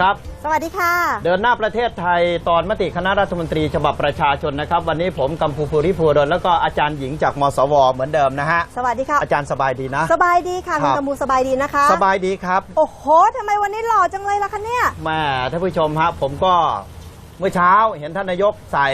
วัสดีครับ สวัสดีค่ะ เดินหน้าประเทศไทยตอนมติคณะรัฐมนตรีฉบับประชาชนนะครับ วันนี้ผมกัมพูภูริภูดลแล้วก็อาจารย์หญิงจากมสว เหมือนเดิมนะฮะ สวัสดีค่ะ อาจารย์สบายดีนะ สบายดีค่ะครัคุณบกำพูสบายดีนะคะ สบายดีครับโอ้โหทำไมวันนี้หล่อจังเลยล่ะคะเนี่ยแม่ท่านผู้ชมฮะผมก็เมื่อเช้าเห็นท่านนายกใส่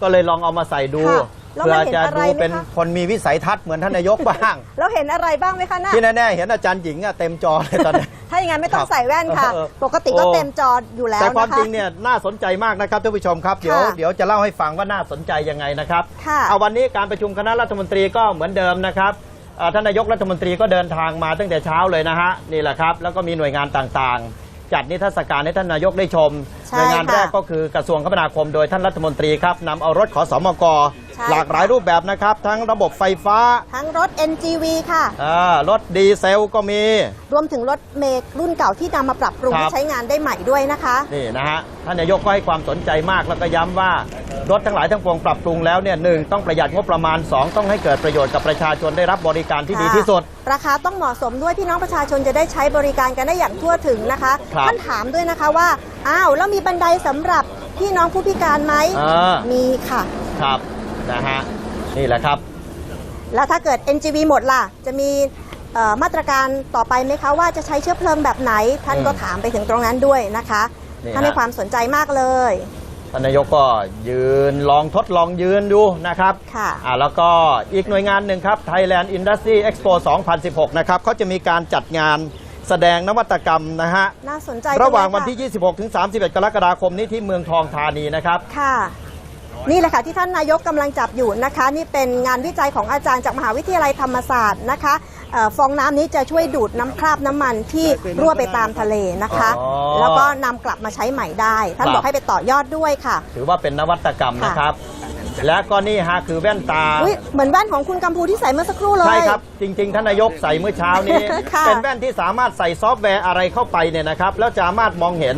ก็เลยลองเอามาใส่ดู ค่ะ แล้วเพื่อมันเห็นจะอะไรดูไหมเป็นคะคนมีวิสัยทัศน์เหมือนท่านนายกบ้าง แล้วเห็นอะไรบ้างไหมคะน่ะ ที่แน่ๆเห็นอาจารย์หญิงอะเต็มจอเลยตอนนี้ ถ้าอย่างนั้นไม่ต้อคงรับใส่แว่นค่ะ เออปกติก็โอ้ เต็มจออยู่แล้วแต่ความนะคะ จริงเนี่ยน่าสนใจมากนะครับท่านผู้ชมครับเดี๋ยวค่ะเดี๋ยวจะเล่าให้ฟังว่าน่าสนใจยังไงนะครับค่ะ เอาวันนี้การประชุมคณะรัฐมนตรีก็เหมือนเดิมนะครับเอ่อท่านนายกรัฐมนตรีก็เดินทางมาตั้งแต่เช้าเลยนะฮะนี่แหละครับแล้วก็มีหน่วยงานต่างๆ จัดนิทรรศการให้ท่านนายกได้ชมใช่ห น่วยงานค่ะแรกก็คือกระทรวงคมนาคมโดยท่านรัฐมนตรีครับนำเอารถขอสมกใช่หลากหลายรูปแบบนะครับ ทั้งระบบไฟฟ้า ทั้งรถ NGV ค่ะอ่ารถดีเซลก็มี รวมถึงรถเมล์รุ่นเก่าที่นำมาปรับปรุงครับให้ใช้งานได้ใหม่ด้วยนะคะนี่นะฮะท่านนายกก็ให้ความสนใจมากแล้วก็ย้ำว่ารถทั้งหลายทั้งปวงปรับปรุงแล้วเนี่ยหนึ่งต้องประหยัดงบประมาณ 2 ต้องให้เกิดประโยชน์กับประชาชนได้รับบริการที่ดีที่สุด ราคาต้องเหมาะสมด้วยพี่น้องประชาชนจะได้ใช้บริการกันได้อย่างทั่วถึงนะคะครับท่านถามด้วยนะคะว่าอ้าวแล้วมีบันไดสำหรับพี่น้องผู้พิการไหมอ่า มีค่ะ ครับนะฮะนี่แหละครับ แล้วถ้าเกิด NGV หมดล่ะ จะมีเอ่อมาตรการต่อไปไหมคะ ว่าจะใช้เชื้อเพลิงแบบไหน ท่านอืมก็ถามไปถึงตรงนั้นด้วยนะคะนี่ท่านให้ฮะความสนใจมากเลย ท่านนายกก็ยืนลองทดลองยืนดูนะครับค่ะ อ่าแล้วก็อีกหน่วยงานหนึ่งครับ Thailand Industry Expo 2016 นะครับเขาจะมีการจัดงาน แสดงนวัตกรรมนะฮะ น่าสนใจระหว่างจัวันเลยที่ค่ะ26 ถึง 31 กรกฎาคมนี้ที่เมืองทองธานีนะครับ ค่ะ นี่แหละค่ะที่ท่านนายกกำลังจับอยู่นะคะ นี่เป็นงานวิจัยของอาจารย์จากมหาวิทยาลัยธรรมศาสตร์นะคะเอ่อฟองน้ำนี้จะช่วยดูดน้ำคราบน้ำมันที่รั่วไปตามทะเลนะคะอ๋อแล้วก็นำกลับมาใช้ใหม่ได้ ท่านครับบอกให้ไปต่อยอดด้วยค่ะ ถือว่าเป็นนวัตกรรมค่ะนะครับ และก็นี่ฮะคือแว่นตา อุ๊ยเหมือนแว่นของคุณกัมพูที่ใส่เมื่อสักครู่เลย ใช่ครับ จริง ๆ ท่านนายกใส่เมื่อเช้านี้ ค่ะเป็นแว่นที่สามารถใส่ซอฟต์แวร์อะไรเข้าไปเนี่ยนะครับ แล้วสามารถมองเห็น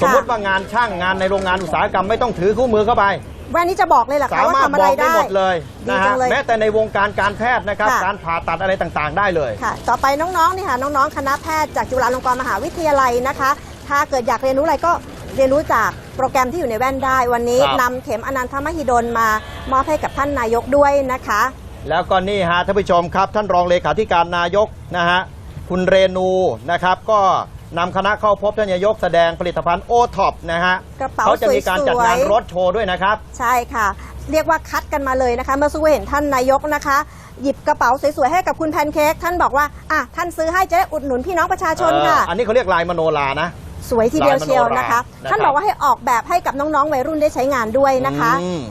สมมติว่างานช่างงานในโรงงานอุตสาหกรรมไม่ต้องถือคู่มือเข้าไป แว่นนี้จะบอกเลยเหรอสาคะว่ามารถทำอะบไรอกได้ได้ หมดเลยดีนะจัฮะงเลยแม้แต่ในวงการการแพทย์นะครับ ค่ะ การผ่าตัดอะไรต่างๆ ได้เลย ค่ะ ต่อไปน้องๆนี่ค่ะน้องๆ คณะแพทย์จากจุฬาลงกรณ์มหาวิทยาลัยนะคะ ถ้าเกิดอยากเรียนรู้อะไรก็ เรียนรู้จากโปรแกรมที่อยู่ในแว่นได้ วันนี้ครับ นำเข็มอนันทมหิดลมามอบให้กับท่านนายกด้วยนะคะ แล้วก็นี่ฮะท่านผู้ชมครับ ท่านรองเลขาธิการนายกนะฮะคุณเรนูนะครับ ก็นำคณะเข้าพบท่านนายกแสดงผลิตภัณฑ์โอท็อปนะฮะกระเป๋าเขาจะมีการจัดงานสวยๆ รถโชว์ด้วยนะครับ ใช่ค่ะ เรียกว่าคัดกันมาเลยนะคะ เมื่อสักครู่เห็นท่านนายกนะคะ หยิบกระเป๋าสวยๆให้กับคุณแพนเค้กท่านบอกว่าอะท่านซื้อให้จะได้อุดหนุนพี่น้องประชาชนค่ะ เอ่ออันนี้เขาเรียกลายมโนลานะ สวยทีเดียวเชียวนะคะลายมโนรานะครับท่านบอกว่าให้ออกแบบให้กับน้องๆวัยรุ่นได้ใช้งานด้วยนะคะอืม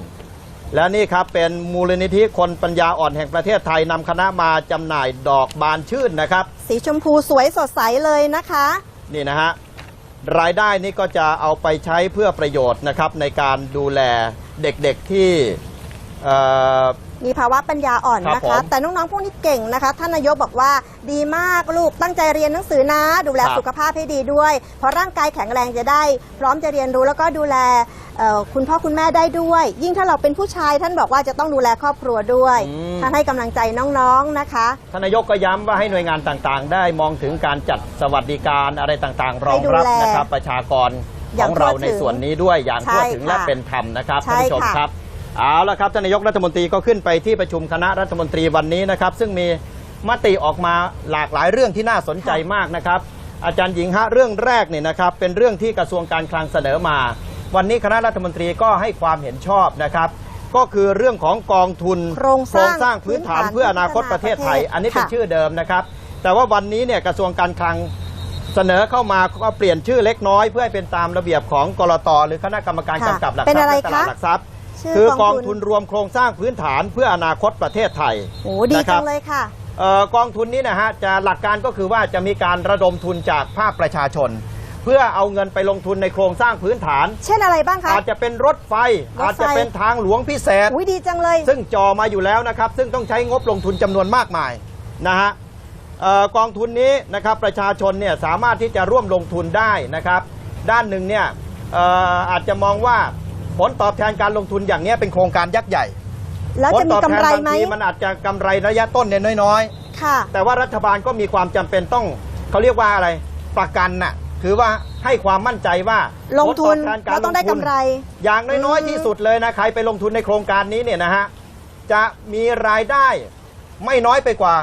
และนี่ครับเป็นมูลนิธิคนปัญญาอ่อนแห่งประเทศไทยนำคณะมาจำหน่ายดอกบานชื่นนะครับ สีชมพูสวยสดใสเลยนะคะ นี่นะฮะรายได้นี้ก็จะเอาไปใช้เพื่อประโยชน์นะครับในการดูแลเด็กๆที่เอ่อ มีภาวะปัญญาอ่อนครับนะผคะมแต่น้องๆพวกนี้เก่งนะคะ ท่านนายกบอกว่าดีมากลูกตั้งใจเรียนหนังสือนะ ดูแลครับ สุขภาพให้ดีด้วย เพราะร่างกายแข็งแรงจะได้ พร้อมจะเรียนรู้แล้วก็ดูแลเอ่อคุณพ่อคุณแม่ได้ด้วย ยิ่งถ้าเราเป็นผู้ชาย ท่านบอกว่าจะต้องดูแลครอบครัวด้วยอืมท่านให้กำลังใจน้องๆนะคะ ท่านนายกก็ย้ำว่าให้หน่วยงานต่างๆ ได้มองถึงการจัดสวัสดิการอะไรต่างๆ รองรับให้ดูแลนะครับ ประชากรอขย่าองงทั่วเราในถึงส่วนนี้ด้วยอย่างทั่วถึงใช่และค่ะเป็นธรรมนะครับใช่ท่านผู้ชมค่ะ ครับ เอาละครับท่านนายกรัฐมนตรีก็ขึ้นไปที่ประชุมคณะรัฐมนตรีวันนี้นะครับ ซึ่งมีมติออกมาหลากหลายเรื่องที่น่าสนใจมากนะครับ อาจารย์หญิงฮะเรื่องแรกเนี่ยนะครับ เป็นเรื่องที่กระทรวงการคลังเสนอมา วันนี้คณะรัฐมนตรีก็ให้ความเห็นชอบนะครับ ก็คือเรื่องของกองทุนโครงสร้างพื้นฐานพื้นฐานเพื่ออนาคตประเทศไทย อันนี้เป็นค่ะชื่อเดิมนะครับ แต่ว่าวันนี้เนี่ยกระทรวงการคลังเสนอเข้ามาก็เปลี่ยนชื่อเล็กน้อย เพื่อให้เป็นตามระเบียบของกรตหรือคณะกรรมการค่ะกำกับหลักทเป็รัพนย์อะไรและตลาดคะหลักทรัพย์ชื่อ คือกกอองงทุทุนนรวมโครงสร้างพื้นฐานเพื่ออนาคตประเทศไทยโอ้ดีนะครัจับงเลยค่ะเอ่อกองทุนนี้นะฮะจะหลักการก็คือว่าจะมีการระดมทุนจากภาคประชาชน เพื่อเอาเงินไปลงทุนในโครงสร้างพื้นฐาน เช่นอะไรบ้างคะอาจจะเป็นรถไฟรถไฟอาจจะเป็นทางหลวงพิเศษอุ้ยดีจังเลย ซึ่งจอมาอยู่แล้วนะครับ ซึ่งต้องใช้งบลงทุนจำนวนมากมายนะฮะเอ่อกองทุนนี้นะครับประชาชนเนี่ยสามารถที่จะร่วมลงทุนได้นะครับ ด้านหนึ่งเนี่ยเอ่ออาจจะมองว่า ผลตอบแทนการลงทุนอย่างนี้เป็นโครงการยักษ์ใหญ่แล้วผลจะตมีอบกำแทนไรบางไหมทีมันอาจจะกำไรระยะต้นเนี่ยน้อยค่ะๆแต่ว่ารัฐบาลก็มีความจำเป็นต้องเขาเรียกว่าอะไรประกันน่ะคือว่าให้ความมั่นใจว่าลงทุนผลตอบแทนเราต้องได้กำไร อย่างน้อยอืมๆที่สุดเลยนะใครไปลงทุนในโครงการนี้เนี่ยนะฮะจะมีรายได้ไม่น้อยไปกว่า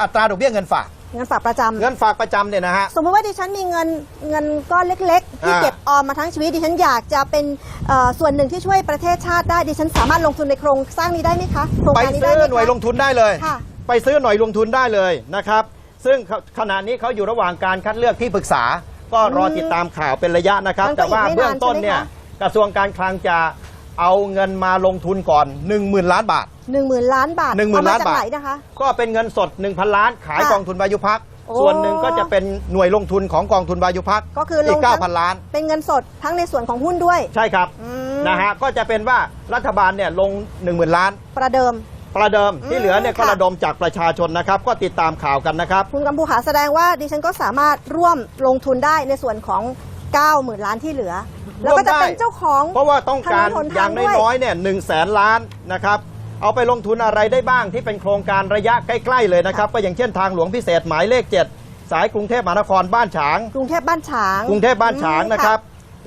อัตราดอกเบี้ยเงินฝาก เงินฝากประจำเงินฝากประจำเนี่ยนะฮะ สมมติว่าดิฉันมีเงินเงินก้อนเล็ก ๆ ที่อ่า เก็บออมมาทั้งชีวิตดิฉันอยากจะเป็นเอ่อส่วนหนึ่งที่ช่วยประเทศชาติได้ดิฉันสามารถลงทุนในโครงสร้างนี้ได้ไหมคะโครงไปการนี้ซื้ได้อไหมคะ หน่วยลงทุนได้เลย ค่ะ ไปซื้อหน่วยลงทุนได้เลยนะครับ ซึ่งขณะนี้เขาอยู่ระหว่างการคัดเลือกที่ปรึกษา ก็รอติดตามข่าวเป็นระยะนะครับ มันก็แต่ว่าอีกไม่นานเบื้องต้นเนี่ยใช่ไหมคะ กระทรวงการคลังจะ เอาเงินมาลงทุนก่อน 1 0,000 ล้านบาท หนึ่งหมื่นล้านบาทหนึ่งหมื่นเอล้านจกบาท ไหนนะคะ ก็เป็นเงินสด 1,000 ล้านขายค่ะกองทุนวายุพัก โอ้ ส่วนหนึ่งก็จะเป็นหน่วยลงทุนของกองทุนวายุพักก็คือลอีงกทั้ง9,000 ล้าน เป็นเงินสดทั้งในส่วนของหุ้นด้วย ใช่ครับอืม นะฮะก็จะเป็นว่ารัฐบาลเนี่ยลง 10,000 ล้าน ประเดิม ประเดิมอืมที่เหลือเนี่ยก็ค่ะ ระดมจากประชาชนนะครับ ก็ติดตามข่าวกันนะครับ คุณกำพูขาแสดงว่าดิฉันก็สามารถร่วมลงทุนได้ในส่วนของ 9 0,000 ล้านที่เหลือ แล้วก็จะเป็นเจ้าของเพราะว่าต้องการถนนหนอทาย่างงด้วยน้อยๆเนี่ยหนึ่งแสนล้านนะครับเอาไปลงทุนอะไรได้บ้างที่เป็นโครงการระยะใกล้ๆเลยนะครับ ก็อย่างเช่นทางหลวงพิเศษหมายเลข 7 สายกรุงเทพมหานครบ้านฉาง กรุงเทพบ้านฉาง กรุงเทพบ้านฉางอืมนะครับ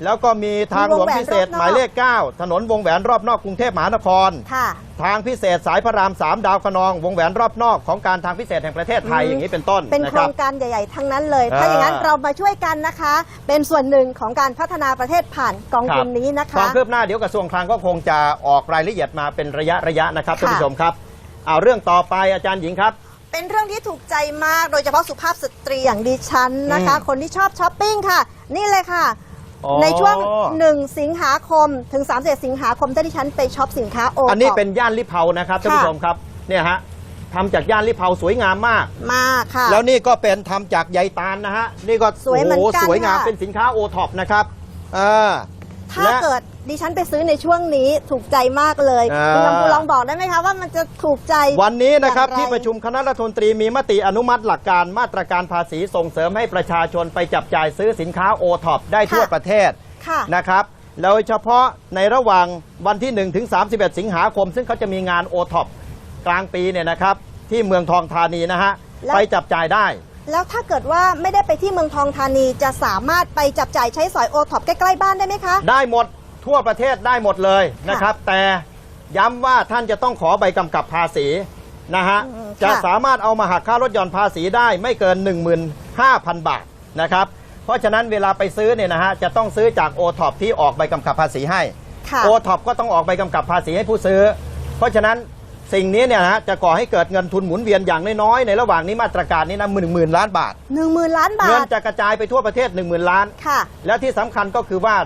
แล้วก็มีทางหลวงพิเศษมีวงแหวนรอบนอกหมายเลข 9 ถนนวงแหวนรอบนอกกรุงเทพมหานคร ค่ะ ทางพิเศษสายพระราม3ดาวคะนอง วงแหวนรอบนอกของการทางพิเศษแห่งประเทศไทยอืม อย่างนี้เป็นต้นเป็นนะโคครรับ งการใหญ่ ๆ ทั้งนั้นเลยอ่าถ้าอย่างนั้นเรามาช่วยกันนะคะ เป็นส่วนหนึ่งของการพัฒนาประเทศผ่านกองทุนนี้นะควาคะ มคืบหน้าเดี๋ยวกระทรวงคลังก็คงจะออกรายละเอียดมาเป็นระยะระยะนะครับค่ะ ท่านผู้ชมครับเอาเรื่องต่อไปอาจารย์หญิงครับ เป็นเรื่องที่ถูกใจมากโดยเฉพาะสุภาพสตรีอย่างดิฉันนะคะ อืมคนที่ชอบช้อปปิ้งค่ะ นี่เลยค่ะ อ๋อ ในช่วง 1 สิงหาคมถึง3สิงหาคมถ้าดิฉันไปช็อปสินค้าโออันนี้เป็นย่านลิเผานะครับท่านผู้ชมครับเนี่ยฮะทำจากย่านลิเผาสวยงามมาก มากค่ะ แล้วนี่ก็เป็นทำจากใยตาลนะฮะนี่ก็สวยเหมือนโโกันสวยงามค่ะ เป็นสินค้าโอท็อปนะครับเออถ้าและ เกิด ดิฉันไปซื้อในช่วงนี้ถูกใจมากเลยอ่า คุณลำพูลองบอกได้ไหมคะว่ามันจะถูกใจวันนี้นะครับอย่างไรที่ประชุมคณะรัฐมนตรีมีมติอนุมัติหลักการมาตรการภาษีส่งเสริมให้ประชาชนไปจับจ่ายซื้อสินค้าโอท็อปได้ทั่วประเทศ ค่ะ นะครับโดยเฉพาะในระหว่างวันที่ 1 ถึง 31 สิงหาคม ซึ่งเขาจะมีงานโอท็อปกลางปีเนี่ยนะครับ ที่เมืองทองธานีนะฮะ แล้วไปจับจ่ายได้ แล้วถ้าเกิดว่าไม่ได้ไปที่เมืองทองธานีจะสามารถไปจับจ่ายใช้สอยโอท็อปใกล้ ๆ บ้านได้ไหมคะ ได้หมด ทั่วประเทศได้หมดเลยนะครับ แต่ย้ำว่าท่านจะต้องขอใบกำกับภาษีนะฮะอืมจะค่ะสามารถเอามาหักค่ารถยนต์ภาษีได้ไม่เกิน 15,000 บาทนะครับ เพราะฉะนั้นเวลาไปซื้อเนี่ยนะฮะจะต้องซื้อจากโอท็อปที่ออกใบกำกับภาษีให้ ค่ะ โอท็อปก็ต้องออกใบกำกับภาษีให้ผู้ซื้อ เพราะฉะนั้นสิ่งนี้เนี่ยนะฮะจะก่อให้เกิดเงินทุนหมุนเวียนอย่างน้อยๆในระหว่างนี้มาตรการนี้นะหมื่นหมื่นล้านบาท หนึ่งหมื่นล้านบาเงินท จะกระจายไปทั่วประเทศ1 0,000 ล้าน ค่ะ และที่สำคัญก็คือว่า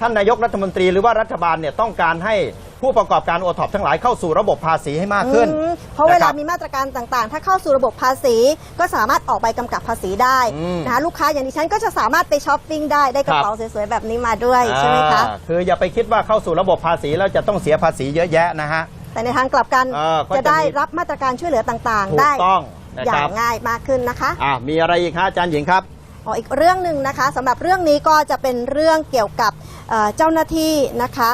ท่านนายกรัฐมนตรีหรือว่ารัฐบาลเนี่ยต้องการให้ผู้ประกอบการโอท็อปทั้งหลายเข้าสู่ระบบภาษีให้มากขึ้น อืมเพราะเวลานคบมีมาตรการต่างๆ ถ้าเข้าสู่ระบบภาษี ก็สามารถออกใบกำกับภาษีได้อืม นะคะลูกค้าอย่างดิฉันก็จะสามารถไปช้อปปิ้งได้ได้กระเป๋าครับสวยๆแบบนี้มาด้วยใช่ไหมคะ อ่าคืออย่าไปคิดว่าเข้าสู่ระบบภาษีแล้วจะต้องเสียภาษีเยอะแยะนะฮะ แต่ในทางกลับกันเออก็จะจะได้มี รับมาตรการช่วยเหลือต่างถูๆกได้ต้องนะอคย่ารังบง่ายมากขึ้นนะคะ อ่ามีอะไรอีกฮะอาจารย์หญิงครับ อ๋ออีกเรื่องหนึ่งนะคะสำหรับเรื่องนี้ก็จะเป็นเรื่องเกี่ยวกับเอ่อเจ้าหน้าที่นะคะ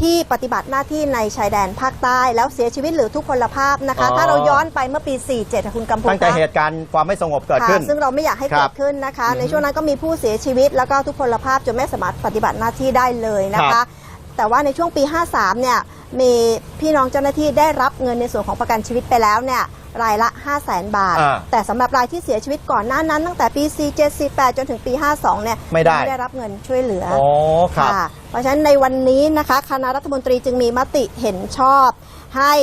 ที่ปฏิบัติหน้าที่ในชายแดนภาคใต้ แล้วเสียชีวิตหรือทุกพลภาพนะคะอ๋อถ้าเราย้อนไปเมื่อปี 47ค่ะคุณกำพูตั้งแต่คะเหตุการณ์ความไม่สงบเกิดค่ะขึ้น ซึ่งเราไม่อยากให้ครัเกิบดขึ้นนะคะอือฮึในช่วงนั้นก็มีผู้เสียชีวิต แล้วก็ทุกพลภาพจนไม่สามารถปฏิบัติหน้าที่ได้เลยนะครัคะบแต่ว่าในช่วงปี 53 เนี่ยมีพี่น้องเจ้าหน้าที่ได้รับเงินในส่วนของประกันชีวิตไปแล้วเนี่ย รายละ 5 0 0แสนบาท อ่าแต่สำหรับรายที่เสียชีวิตก่อนหน้านั้น ตั้งแต่ปี 47 48 จนถึงปี 52 เนี่ยไม่ได้ ได้รับเงินช่วยเหลืออ๋อครับ ค่ะ เพราะฉะนั้นในวันนี้นะคะคณะรัฐมนตรีจึงมีมติเห็นชอบให้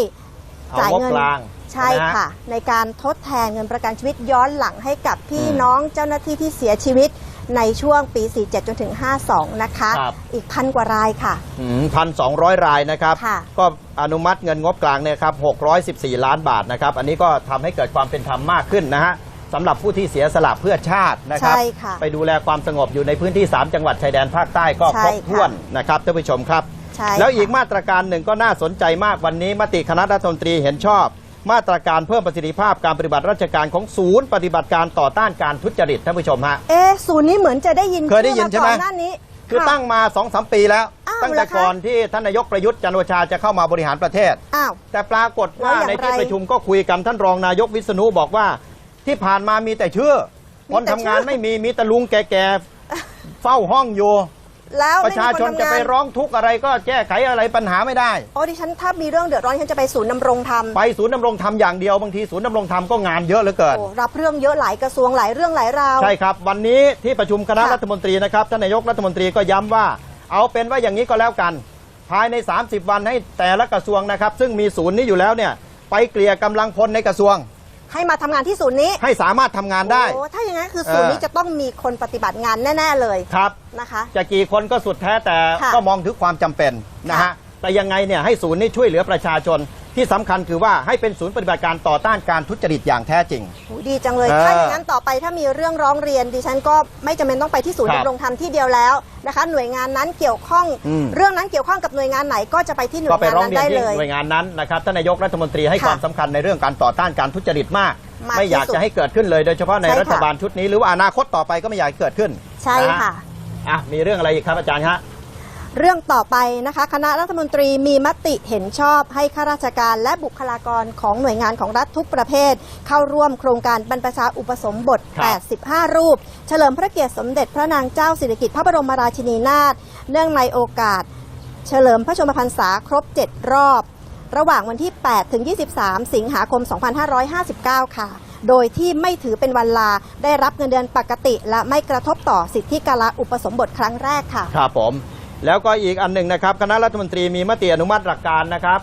เอาจ่ายงบเงินกลางใช่ไหมฮค่ะ ในการทดแทนเงินประกันชีวิตย้อนหลังให้กับพี่น้องเจ้าหน้าที่ที่เสียชีวิต ในช่วงปี 47 จนถึง 52 นะคะ ครับ อีกพันกว่ารายค่ะ พันสองร้อยรายนะครับ ค่ะ ก็อนุมัติเงินงบกลางเนี่ยครับ614 ล้านบาทนะครับ อันนี้ก็ทำให้เกิดความเป็นธรรมมากขึ้นนะฮะสำหรับผู้ที่เสียสละเพื่อชาตินะครับ ใช่ค่ะไปดูแลความสงบอยู่ในพื้นที่ 3 จังหวัดชายแดนภาคใต้ก็ใช่ครบค่ะถ้วนนะครับท่านผู้ชมครับ ใช่แล้วอีกค่ะ มาตรการหนึ่งก็น่าสนใจมากวันนี้มติคณะรัฐมนตรีเห็นชอบ มาตรการเพิ่มประสิทธิภาพการปฏิบัติราชการของศูนย์ปฏิบัติการต่อต้านการทุจริตท่านผู้ชมฮะ เอ๊ะศูนย์นี้เหมือนจะได้ยินเคยได้ยินชื่อใช่ไหม ก่อนหน้านี้คือค่ะตั้งมา2อสปีแล้ว อ้าวตั้งแต่เหรอคะ ก่อนที่ท่านนายกประยุทธ์จันทร์โอชาจะเข้ามาบริหารประเทศ อ้าว แต่ปรากฏว่าแล้วอย่างในที่ไรประชุมก็คุยกันท่านรองนายกวิษณุบอกว่า ที่ผ่านมามีแต่ชื่อ มีคนแต่ทำงานชื่อ ไม่มีมีแต่ลุงแก่เฝ้าห้องอยู่ แล้วปไม่ระชามีชคนนจะทำไปงานร้องทุกข์อะไรก็แก้ไขอะไรปัญหาไม่ได้โอ้ดิฉันถ้ามีเรื่องเดือดร้อนฉันจะไปศูนย์ดำรงธรรมไปศูนย์ดำรงธรรมอย่างเดียวบางทีศูนย์ดำรงธรรมก็งานเยอะเหลือเกินโอ้รับเรื่องเยอะหลายกระทรวงหลายเรื่องหลายราวใช่ครับวันนี้ที่ประชุมคณะค่ะรัฐมนตรีนะครับท่านนายกรัฐมนตรีก็ย้ำว่า เอาเป็นว่าอย่างนี้ก็แล้วกัน ภายใน 30 วันให้แต่ละกระทรวงนะครับ ซึ่งมีศูนย์นี้อยู่แล้วเนี่ยไปเกลี่ยกำลังพลในกระทรวง ให้มาทำงานที่ศูนย์นี้ให้สามารถทำงานได้ โอ้ถ้าอย่างนั้นคือศูนย์นี้เออ จะต้องมีคนปฏิบัติงานแน่ ๆ เลยครับ นะคะ จะกี่คนก็สุดแท้แต่ค่ะก็มองถึงความจำเป็นนะค่ะฮะแต่ยังไงเนี่ยให้ศูนย์นี้ช่วยเหลือประชาชน ที่สำคัญคือว่าให้เป็นศูนย์ปฏิบัติการต่อต้านการทุจริตอย่างแท้จริง โอ้ดีจังเลยเออถ้าอย่างนั้นต่อไปถ้ามีเรื่องร้องเรียนดิฉันก็ไม่จำเป็นต้องไปที่ศูนย์ครับดำรงธรรมที่เดียวแล้วนะคะ หน่วยงานนั้นเกี่ยวข้อง อืม เรื่องนั้นเกี่ยวข้องกับหน่วยงานไหนก็จะไปที่หน่วก็ยไปงานร้องนั้นเรียนได้ที่เลย หน่วยงานนั้นนะครับท่านนายกรัฐมนตรีให้ค่ะความสำคัญในเรื่องการต่อต้านการทุจริตมาก มากไม่อยากที่สุดจะให้เกิดขึ้นเลย โดยเฉพาะในใช่ค่ะ รัฐบาลชุดนี้หรือว่าอนาคตต่อไปก็ไม่อยากให้เกิดขึ้นใช่นฮค่ะ อะมีเรื่องอะไรอีกครับอาจารย์ฮะ เรื่องต่อไปนะคะ คณะรัฐมนตรีมีมติเห็นชอบให้ข้าราชการและบุคลากรของหน่วยงานของรัฐทุกประเภท เข้าร่วมโครงการบรรพชาอุปสมบทครับ85 รูป เฉลิมพระเกียรติสมเด็จพระนางเจ้าสิริกิติ์พระบรมราชินีนาถเนื่องในโอกาส เฉลิมพระชนมพรรษาครบ 7 รอบ ระหว่างวันที่ 8 ถึง 23 สิงหาคม 2559 ค่ะโดยที่ไม่ถือเป็นวันลาได้รับเงินเดือนปกติ และไม่กระทบต่อสิทธิการลาอุปสมบทครั้งแรกค่ะ ครับผม แล้วก็อีกอันหนึ่งนะครับ คณะรัฐมนตรีมีมติอนุมัติหลักการนะครับ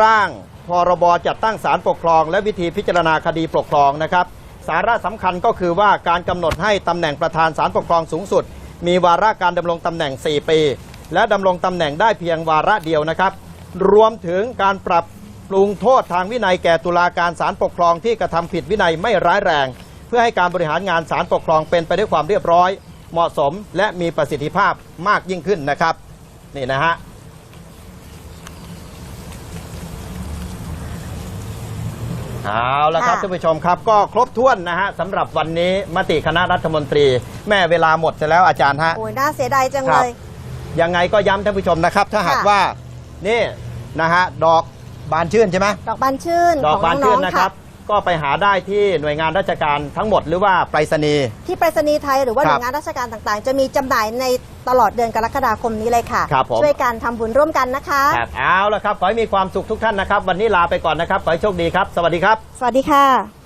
ร่างพรบจัดตั้งศาลปกครอง และวิธีพิจารณาคดีปกครองนะครับ สาระสำคัญก็คือว่าการกำหนดให้ตำแหน่งประธานศาลปกครองสูงสุด มีวาระการดำรงตำแหน่ง 4 ปี และดำรงตำแหน่งได้เพียงวาระเดียวนะครับ รวมถึงการปรับปรุงโทษทางวินัยแก่ตุลาการศาลปกครองที่กระทำผิดวินัยไม่ร้ายแรง เพื่อให้การบริหารงานศาลปกครองเป็นไปด้วยความเรียบร้อย เหมาะสมและมีประสิทธิภาพมากยิ่งขึ้นนะครับนี่นะฮะเอาละครับค่ะท่านผู้ชมครับก็ครบถ้วนนะฮะสำหรับวันนี้มติคณะรัฐมนตรี แม่เวลาหมดจะแล้วอาจารย์ฮะโอ้ยน่าเสียดายจังคเลรับยยังไงก็ย้ำท่านผู้ชมนะครับ ถ้าหากค่ะว่านี่นะฮะดอกบานชื่นใช่ไหมดอกบานชื่นดอขกองบานน้ชื่อนงๆนะคค่ะรับ ก็ไปหาได้ที่หน่วยงานราชการทั้งหมดหรือว่าไปรษณีย์ ที่ไปรษณีย์ไทยหรือว่าคหรับน่วยงานราชการต่างๆ จะมีจำหน่ายในตลอดเดือนกรกฎาคมนี้เลยค่ะ ครับผม ช่วยกันทำบุญร่วมกันนะคะ ครับเอาละครับ ขอให้มีความสุขทุกท่านนะครับ วันนี้ลาไปก่อนนะครับ ขอให้โชคดีครับ สวัสดีครับ สวัสดีค่ะ